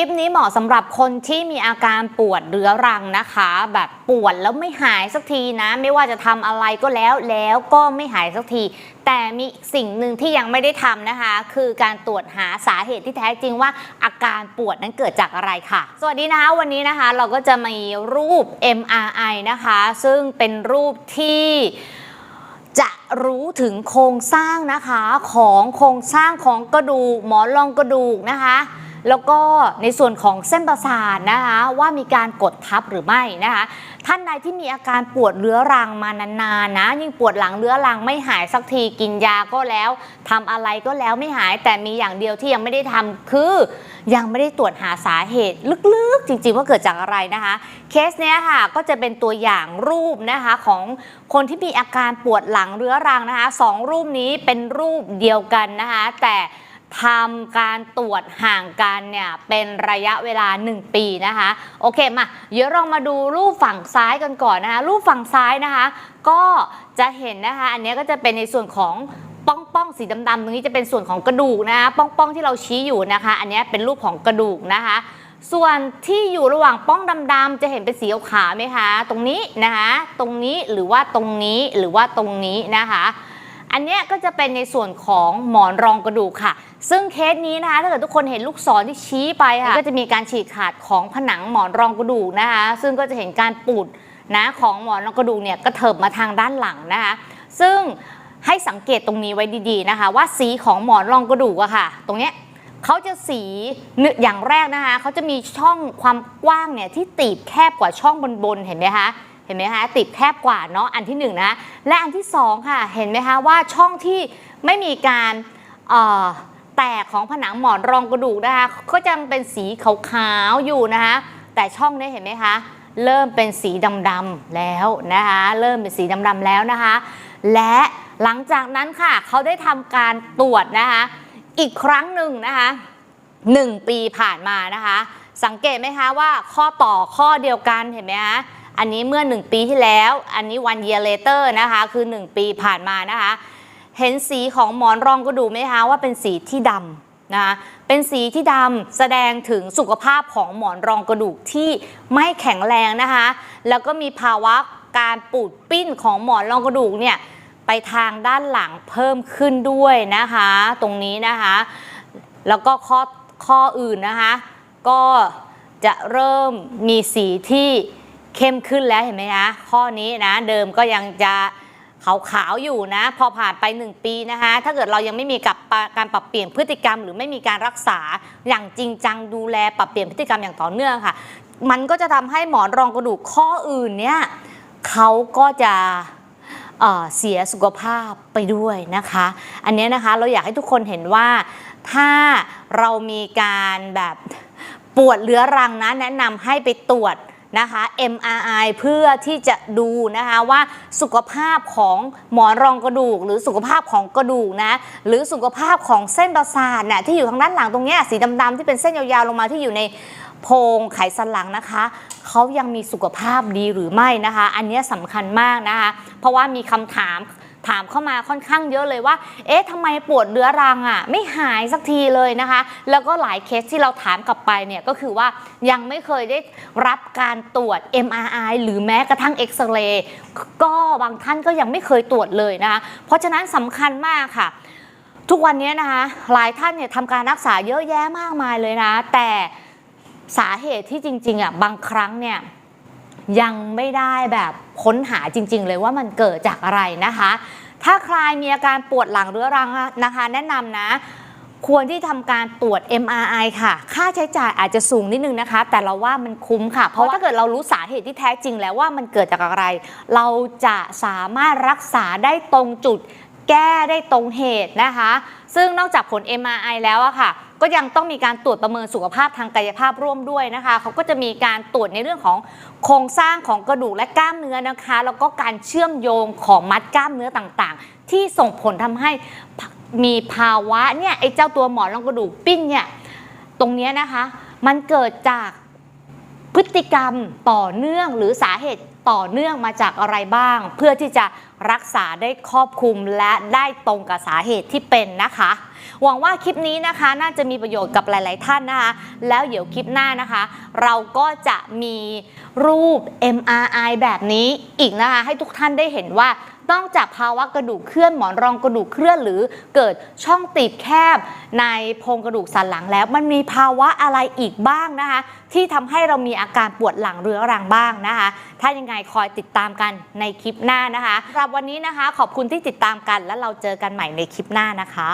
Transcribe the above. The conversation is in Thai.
คลิปนี้เหมาะสำหรับคนที่มีอาการปวดเรื้อรังนะคะ แบบปวดแล้วไม่หายสักทีนะ ไม่ว่าจะทำอะไรก็แล้วแล้วก็ไม่หายสักที แต่มีสิ่งหนึ่งที่ยังไม่ได้ทำนะคะ คือการตรวจหาสาเหตุที่แท้จริงว่าอาการปวดนั้นเกิดจากอะไรค่ะ สวัสดีนะคะวันนี้นะคะเราก็จะมีรูป MRI นะคะ ซึ่งเป็นรูปที่จะรู้ถึงโครงสร้างนะคะของโครงสร้างของกระดูกหมอนรองกระดูกนะคะ แล้วก็ในส่วนของเส้นประสาทนะคะว่ามีการกดทับหรือไม่นะคะท่านใดที่มีอาการปวดเรื้อรังมานานๆนะยิ่งปวดหลังเรื้อรังไม่หายสักทีกินยาก็แล้วทำอะไรก็แล้วไม่หายแต่มีอย่างเดียวที่ยังไม่ได้ทำคือยังไม่ได้ตรวจหาสาเหตุลึกๆ จริงๆว่าเกิดจากอะไรนะคะเคสเนี้ยค่ะก็จะเป็นตัวอย่างรูปนะคะของคนที่มีอาการปวดหลังเรื้อรังนะคะสองรูปนี้เป็นรูปเดียวกันนะคะแต่ ทำการตรวจห่างกันเนี่ยเป็นระยะเวลา 1 ปีนะคะ โอเคมาเดี๋ยวเรามาดูรูปฝั่งซ้ายกันก่อนนะคะ รูปฝั่งซ้ายนะคะ ก็จะเห็นนะคะ อันนี้ก็จะเป็นในส่วนของป้องป้องสีดำๆตรงนี้จะเป็นส่วนของกระดูกนะคะป้องป้องที่เราชี้อยู่นะคะ อันนี้เป็นรูปของกระดูกนะคะ ส่วนที่อยู่ระหว่างป้องดำๆจะเห็นเป็นสีขาวไหมคะ ตรงนี้นะคะ ตรงนี้หรือว่าตรงนี้หรือว่าตรงนี้นะคะ อันเนี้ยก็จะเป็นในส่วนของหมอนรองกระดูกค่ะ ซึ่งเคสนี้นะคะถ้าเกิดทุกคนเห็นลูกศรที่ชี้ไปค่ะก็จะมีการฉีกขาดของผนังหมอนรองกระดูกนะคะ ซึ่งก็จะเห็นการปูดนะของหมอนรองกระดูกเนี่ยกระเถิบมาทางด้านหลังนะคะ ซึ่งให้สังเกตตรงนี้ไว้ดีๆนะคะ ว่าสีของหมอนรองกระดูกอะค่ะ ตรงเนี้ยเขาจะสีเนื้ออย่างแรกนะคะเขาจะมีช่องความกว้างเนี่ยที่ตีบแคบกว่าช่องบนๆเห็นไหมคะ เห็นไหมคะติดแคบกว่าเนาะอันที่หนึ่งนะและอันที่สองค่ะเห็นไหมคะว่าช่องที่ไม่มีการแตกของผนังหมอนรองกระดูกนะคะก็จะเป็นสีขาวๆอยู่นะคะแต่ช่องนี้เห็นไหมคะเริ่มเป็นสีดำๆแล้วนะคะเริ่มเป็นสีดำๆแล้วนะคะ และหลังจากนั้นค่ะเขาได้ทำการตรวจนะคะอีกครั้งหนึ่งนะคะหนึ่งปีผ่านมานะคะ สังเกตไหมคะว่าข้อต่อข้อเดียวกันเห็นไหมคะ อันนี้เมื่อ 1 ปีที่แล้ว อันนี้ one year later นะคะ คือ 1 ปีผ่านมานะคะ เห็นสีของหมอนรองกระดูกไหมคะว่าเป็นสีที่ดำนะคะ เป็นสีที่ดำแสดงถึงสุขภาพของหมอนรองกระดูกที่ไม่แข็งแรงนะคะ แล้วก็มีภาวะการปูดปิ้นของหมอนรองกระดูกเนี่ยไปทางด้านหลังเพิ่มขึ้นด้วยนะคะ ตรงนี้นะคะ แล้วก็ข้อข้ออื่นนะคะ ก็จะเริ่มมีสีที่ เข้มขึ้นแล้วเห็นไหมคะข้อนี้นะ เดิมก็ยังจะขาวๆอยู่นะ พอผ่านไป 1 ปีนะคะถ้าเกิดเรายังไม่มีกับการปรับเปลี่ยนพฤติกรรม หรือไม่มีการรักษาอย่างจริงจังดูแลปรับเปลี่ยนพฤติกรรมอย่างต่อเนื่องค่ะ มันก็จะทำให้หมอนรองกระดูกข้ออื่นเนี่ยเขาก็จะเเสียสุขภาพไปด้วยนะคะ อันนี้นะคะเราอยากให้ทุกคนเห็นว่าถ้าเรามีการแบบปวดเรื้อรังนะแนะนำให้ไปตรวจ นะคะ MRI เพื่อที่จะดูนะคะว่าสุขภาพของหมอนรองกระดูก หรือสุขภาพของกระดูกนะหรือสุขภาพของเส้นประสาทน่ะที่อยู่ทางด้านหลังตรงนี้สีดำๆที่เป็นเส้นยาวๆลงมาที่อยู่ในโพรงไขสันหลังนะคะ เขายังมีสุขภาพดีหรือไม่นะคะ อันนี้สำคัญมากนะคะ เพราะว่ามีคำถาม ถามเข้ามาค่อนข้างเยอะเลยว่า เอ๊ะทำไมปวดเรื้อรังอะ ไม่หายสักทีเลยนะคะ แล้วก็หลายเคสที่เราถามกลับไปเนี่ยก็คือว่ายังไม่เคยได้รับการตรวจ MRI หรือแม้กระทั่งเอ็กซเรย์ก็บางท่านก็ยังไม่เคยตรวจเลยนะคะ เพราะฉะนั้นสำคัญมากค่ะ ทุกวันนี้นะคะหลายท่านเนี่ยทำการรักษาเยอะแยะมากมายเลยนะ แต่สาเหตุที่จริงๆอะบางครั้งเนี่ย ยังไม่ได้แบบค้นหาจริง ๆ เลยว่ามันเกิดจากอะไรนะคะ ถ้าใครมีอาการปวดหลังเรื้อรังนะคะแนะนำนะควรที่ทำการตรวจ MRI ค่ะ ค่าใช้จ่ายอาจจะสูงนิดนึงนะคะ แต่เราว่ามันคุ้มค่ะ เพราะว่าถ้าเกิดเรารู้สาเหตุที่แท้จริงแล้วว่ามันเกิดจากอะไร เราจะสามารถรักษาได้ตรงจุด แก้ได้ตรงเหตุนะคะ ซึ่งนอกจากผล MRI แล้วอะค่ะ ก็ยังต้องมีการตรวจประเมินสุขภาพทางกายภาพร่วมด้วยนะคะเขาก็จะมีการตรวจในเรื่องของโครงสร้างของกระดูกและกล้ามเนื้อนะคะ แล้วก็การเชื่อมโยงของมัดกล้ามเนื้อต่างๆ ที่ส่งผลทำให้มีภาวะเนี่ยไอ้เจ้าตัวหมอนรองกระดูกปิ้นเนี่ยตรงนี้นะคะ มันเกิดจากพฤติกรรมต่อเนื่องหรือสาเหตุ ต่อเนื่องมาจากอะไรบ้าง เพื่อที่จะรักษาได้ครอบคลุมและได้ตรงกับสาเหตุที่เป็นนะคะ หวังว่าคลิปนี้นะคะน่าจะมีประโยชน์กับหลาย ๆ ท่านนะคะ แล้วเดี๋ยวคลิปหน้านะคะ เราก็จะมีรูป MRI แบบนี้อีกนะคะ ให้ทุกท่านได้เห็นว่า นอกจากภาวะกระดูกเคลื่อนหมอนรองกระดูกเคลื่อนหรือเกิดช่องตีบแคบในโพรงกระดูกสันหลังแล้ว มันมีภาวะอะไรอีกบ้างนะคะ ที่ทำให้เรามีอาการปวดหลังเรื้อรังบ้างนะคะ ถ้ายังไงคอยติดตามกันในคลิปหน้านะคะสำหรับวันนี้นะคะ ขอบคุณที่ติดตามกัน แล้วเราเจอกันใหม่ในคลิปหน้านะคะ